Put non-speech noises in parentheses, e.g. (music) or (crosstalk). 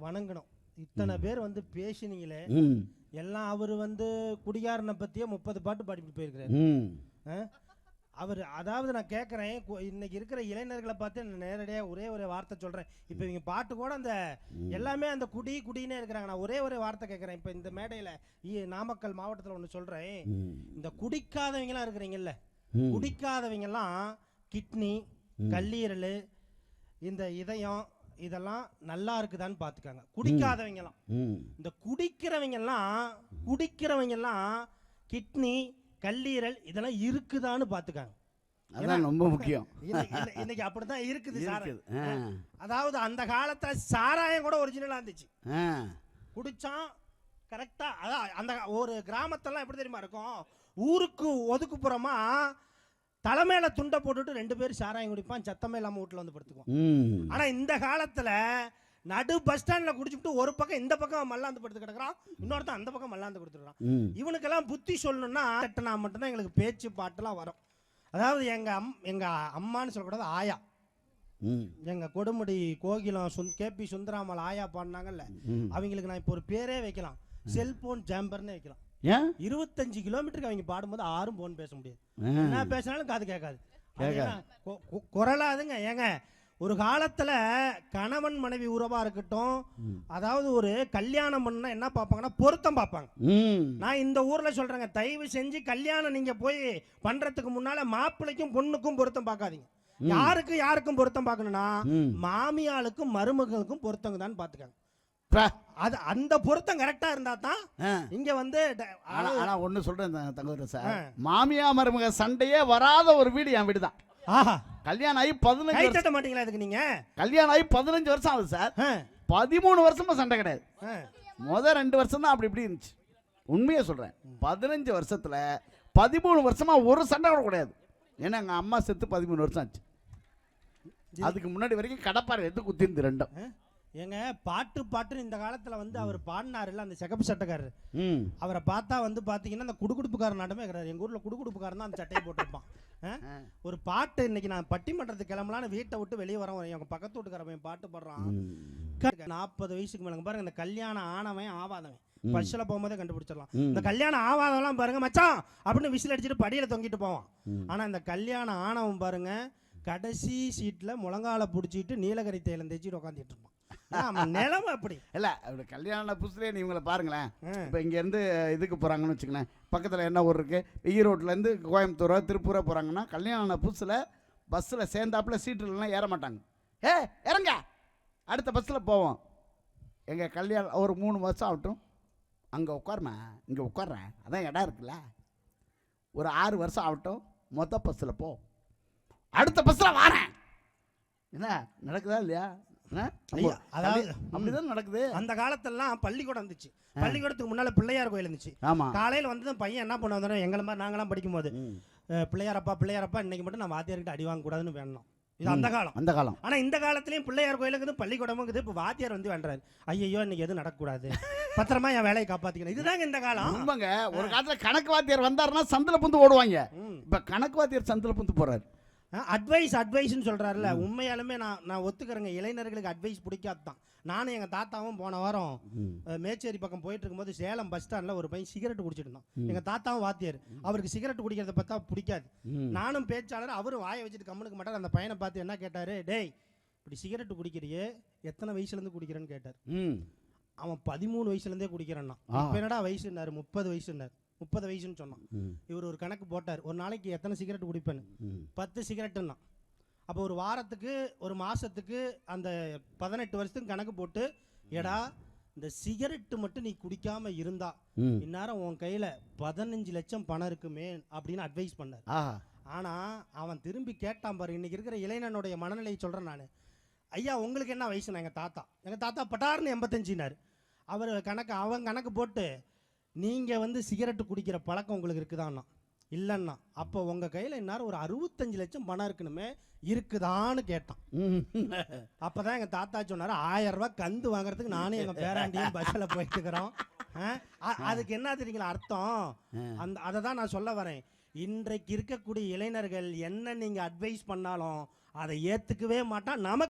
வணங்கணும். இத்தனை பேர் வந்து பேசினீங்களே எல்லாம் அவர் வந்து குடிகாரனை பத்தியே முப்பது பாட்டு பாடிட்டு போயிருக்கிறாரு? அவர் அதாவது நான் கேட்குறேன் இன்னைக்கு இருக்கிற இளைஞர்களை பார்த்து நான் நேரடியாக ஒரே ஒரு வார்த்தை சொல்கிறேன் இப்போ இவங்க பாட்டு கூட அந்த எல்லாமே அந்த குடி குடினே இருக்கிறாங்க. நான் ஒரே ஒரு வார்த்தை கேட்குறேன் இப்போ இந்த மேடையில் நாமக்கல் மாவட்டத்தில் ஒன்று சொல்கிறேன் இந்த குடிக்காதவங்கலாம் இருக்கிறீங்கல்ல ம். குடிக்காதவங்கலாம் கிட்னி கல்லீரல் இந்த இதயம் இதெல்லாம் நல்லா இருக்குதான்னு பார்த்துக்காங்க. குடிக்காதவங்கலாம் ம். இந்த குடிக்கிறவங்கெல்லாம் குடிக்கிறவங்கெல்லாம் கிட்னி கல்லீரல் இதெல்லாம் இருக்குதான்னு பார்த்துக்காங்க. அதான் ரொம்ப முக்கியம். இன்னைக்கு- இன்னை- இன்னைக்கு அப்படிதான் இருக்குது (laughs) சார். அதாவது அந்த காலத்துல சாராயம் கூட ஒரிஜினலா இருந்துச்சு. குடிச்சான் கரெக்டா அதான் அந்த ஒரு கிராமத்தெல்லாம் எப்படி தெரியுமா இருக்கும்? ஊருக்கு ஒதுக்குப்புறமா தலைமையில துண்டை போட்டுட்டு ரெண்டு பேரும் சாராயம் குடிப்பான் சத்தமே இல்லாம வீட்டுல வந்து படுத்துக்குவோம் ஆனா இந்த காலத்துல நடு பஸ் ஸ்டாண்ட்ல குடிச்சுட்டு ஒரு பக்கம் இந்த பக்கம் மல்லாந்து படுத்து கிடக்குறான் இன்னொருத்தன் அந்த பக்கம் மல்லாந்து கொடுத்துருக்கான் இவனுக்கெல்லாம் புத்தி சொல்லணும்னா கட்டினா மட்டும்தான் எங்களுக்கு பேச்சு பாட்டுலாம் வரும். அதாவது எங்க அம் எங்க அம்மான்னு சொல்லக்கூடாது ஆயா. எங்க கொடுமுடி கோகிலம் சுந் கேபி சுந்தராமல் ஆயா பாடினாங்கல்ல அவங்களுக்கு நான் இப்போ ஒரு பேரே வைக்கலாம். செல்போன் ஜாம்பர்னே வைக்கலாம். ஏன் இருபத்தஞ்சு கிலோமீட்டருக்கு அவங்க பாடும்போது ஆறும் போன் பேச முடியாது. என்ன பேசினாலும் காது கேட்காது. குரலாதுங்க. ஏங்க ஒரு காலத்துல கணவன் மனைவி உறவா இருக்கட்டும் அதாவது ஒரு கல்யாணம் பண்ணா என்ன பார்ப்பாங்கன்னா பொருத்தம் பார்ப்பாங்க. நான் இந்த ஊர்ல சொல்றேங்க தயவு செஞ்சு கல்யாணம் நீங்க போய் பண்றதுக்கு முன்னால மாப்பிள்ளைக்கும் பொண்ணுக்கும் பொருத்தம் பார்க்காதீங்க. யாருக்கு யாருக்கும் பொருத்தம் பார்க்கணும்னா மாமியாளுக்கும் மருமகளுக்கும் பொருத்தங்க தான் பாத்துக்காங்க ப்ரா. அது அந்த பொருத்தம் கரெக்டா இருந்தா தான் இங்க வந்து ஆனா ஆனா ஒண்ணு சொல்றேன் த- தங்கதுரை சார். மாமியா மருமக சண்டையே வராத ஒரு வீடு என் வீடு தான் கல்யாணம் ஆகி பதினஞ்சு கை வருஷம். தட்ட மாட்டீங்களா இதுக்கு நீங்க? கல்யாணம் ஆகி பதினஞ்சு வருஷம் ஆகுது சார். பதிமூணு வருஷமா சண்டை கிடையாது. ஆ. முத ரெண்டு வருஷம் தான் அப்படி இப்படி இருந்துச்சு. உண்மையை சொல்றேன். பதினஞ்சு வருஷத்துல பதிமூணு வருஷமா ஒரு சண்டை கூட கிடையாது. ஏன்னா எங்க அம்மா செத்து பதிமூணு வருஷம் ஆச்சு. அதுக்கு முன்னாடி வரைக்கும் கடப்பாறை எடுத்து குத்திருந்து ரெண்டும்? ஏங்க பாட்டு பாட்டுன்னு இந்த காலத்துல வந்து அவர் பாடினாருல்ல அந்த செகப்பு சட்டைக்காரர். அவரை பார்த்தா வந்து பாத்தீங்கன்னா அந்த குடுகுடுப்புக்காரன் நடமே இருக்கிறாரு எங்க ஊர்ல குடுகுடுப்புக்காரன் தான் அந்த சட்டையை போட்டிருப்பான். ஒரு பாட்டு இன்னைக்கு நான் பட்டிமன்றத்துக்கு கிளம்பலான்னு வீட்டை விட்டு வெளியே வரேன் எங்க பக்கத்து வீட்டுக்காரன் பாட்டு பாடுறான். நாற்பது வயசுக்கு மேல பாருங்க இந்த கல்யாணம் ஆனவன் ஆவாதவன். பஸ்ல போகும்போதே கண்டுபிடிச்சிடலாம். இந்த கல்யாணம் ஆவாதவெல்லாம் பாருங்க மச்சான் அப்படின்னு விசில் அடிச்சுட்டு படியில தொங்கிட்டு போவான். ஆனா இந்த கல்யாணம் ஆனவன் பாருங்க கடைசி சீட்ல முழங்கால புடிச்சிட்டு நீலகிரி தைலம் தேய்ச்சிட்டு உட்காந்துட்டு இருப்பான். (laughs) நிலைமை அப்படி. இல்ல அப்படி கல்யாண புதுசுலேயே நீ இவங்களை பாருங்களேன். இப்போ இங்கேருந்து இதுக்கு போகிறாங்கன்னு வச்சுக்கங்களேன். பக்கத்தில் என்ன ஊர் இருக்குது ஈரோட்லேருந்து கோயம்புத்தூரோ திருப்பூரோ போகிறாங்கன்னா கல்யாண புதுசில் பஸ்ஸில் சேர்ந்தாப்புல சீட்டுலாம் ஏற மாட்டாங்க. ஏ இறங்க! அடுத்த பஸ்ஸில் போவோம். எங்கள் கல்யாணம் ஒரு மூணு வருஷம் ஆகட்டும். அங்கே உட்காருமா? இங்கே உட்கார்றேன். அதான் இடம் இருக்குல்ல. ஒரு ஆறு வருஷம் ஆகட்டும். மொத்த பஸ்ஸில் போ. அடுத்த பஸ்ஸில் வாரேன். என்ன நடக்குதா இல்லையா? அப்படிதான் நடக்குது. அந்த காலத்துலலாம் பள்ளிக்கூடம் இருந்துச்சு. பள்ளிக்கூடத்துக்கு முன்னால பிள்ளையார் கோயில் இருந்துச்சு. காலையில வந்து பையன் என்ன பண்ணுவாங்க எங்களை மாதிரி நாங்களாம் படிக்கும்போது பிள்ளையாரப்பா பிள்ளையாரப்பா இன்னைக்கு மட்டும் நான் வாத்தியார்கிட்ட அடி வாங்க கூடாதுன்னு வேணும் இது அந்த காலம். அந்த காலம். ஆனா இந்த காலத்துலயும் பிள்ளையார் கோயிலுக்கு பள்ளிக்கூடமும் இருக்குது. இப்போ வாத்தியார் வந்து வேண்டாரு ஐயோ இன்னைக்கு எதுவும் நடக்கக்கூடாது. பத்திரமா என் வேலையை காப்பாத்திக்கணும். இதுதாங்க இந்த காலம். உண்மைங்க. ஒரு காலத்துல கணக்கு வாத்தியார் வந்தாருன்னா சந்தில புந்து ஓடுவாங்க. இப்ப கணக்கு வாத்தியார் சந்தில புந்து போறாரு. அட்வைஸ் அட்வைஸ்னு சொல்றாருல உண்மையாலுமே நான் நான் ஒத்துக்கிறேங்க. இளைஞர்களுக்கு அட்வைஸ் பிடிக்காது தான் நானும் எங்க தாத்தாவும் போன வாரம் மேச்சேரி பக்கம் போயிட்டு இருக்கும்போது சேலம் பஸ் ஸ்டாண்ட்ல ஒரு பையன் சிகரெட் குடிச்சிட்டு இருந்தான். எங்க தாத்தாவும் வாத்தியார். அவருக்கு சிகரெட் குடிக்கிறத பார்த்தா பிடிக்காது. நானும் பேச்சாளர் அவரும் வாயை வச்சுட்டு கம்முனுக்கு மாட்டார். அந்த பையனை பார்த்து என்ன கேட்டாரு? டேய் இப்படி சிகரெட் குடிக்கிறியே? எத்தனை வயசுல இருந்து குடிக்கிறேன்னு கேட்டார். அவன் பதிமூணு வயசுல இருந்தே குடிக்கிறான்னா என்னடா வயசுன்னாரு? முப்பது வயசுன்னாரு. முப்பது வயசுன்னு சொன்னான். இவர் ஒரு கணக்கு போட்டார். ஒரு நாளைக்கு எத்தனை சிகரெட் குடிப்பேன்னு. பத்து சிகரெட்டுன்னா. அப்போ ஒரு வாரத்துக்கு ஒரு மாசத்துக்கு அந்த பதினெட்டு வருஷத்துக்கு கணக்கு போட்டு எடா இந்த சிகரெட்டு மட்டும் நீ குடிக்காம இருந்தா. இந்நேரம் உன் கையில பதினஞ்சு லட்சம் பணம் இருக்குமே அப்படின்னு அட்வைஸ் பண்ணார். ஆனா அவன் திரும்பி கேட்டான் பாரு இன்னைக்கு இருக்கிற இளைஞனுடைய மனநிலையை சொல்றேன் நான். ஐயா உங்களுக்கு என்ன வயசுனா எங்க தாத்தா. எங்க தாத்தா பட்டார்னு எண்பத்தஞ்சினார் அவர் கணக்கு அவன் கணக்கு போட்டு நீங்க வந்து சிகரெட்டு குடிக்கிற பழக்கம் உங்களுக்கு இருக்குதான்னா? இல்லைன்னா அப்போ உங்க கையில இந்நேரம் ஒரு அறுபத்தஞ்சு லட்சம் பணம் இருக்கணுமே இருக்குதான்னு கேட்டான். ம். (laughs) அப்பதான் எங்க தாத்தா சொன்னாரு ஆயிரம் ரூபாய் கந்து வாங்குறதுக்கு நானும் எங்க பேராண்டியும் பஸ்ல போயிட்டு இருக்கிறோம் அதுக்கு என்ன தெரியுங்களா அர்த்தம்? அந்த அதை தான் நான் சொல்ல வரேன். இன்றைக்கு இருக்கக்கூடிய இளைஞர்கள் என்ன நீங்க அட்வைஸ் பண்ணாலும் அதை ஏத்துக்கவே மாட்டான். நமக்கு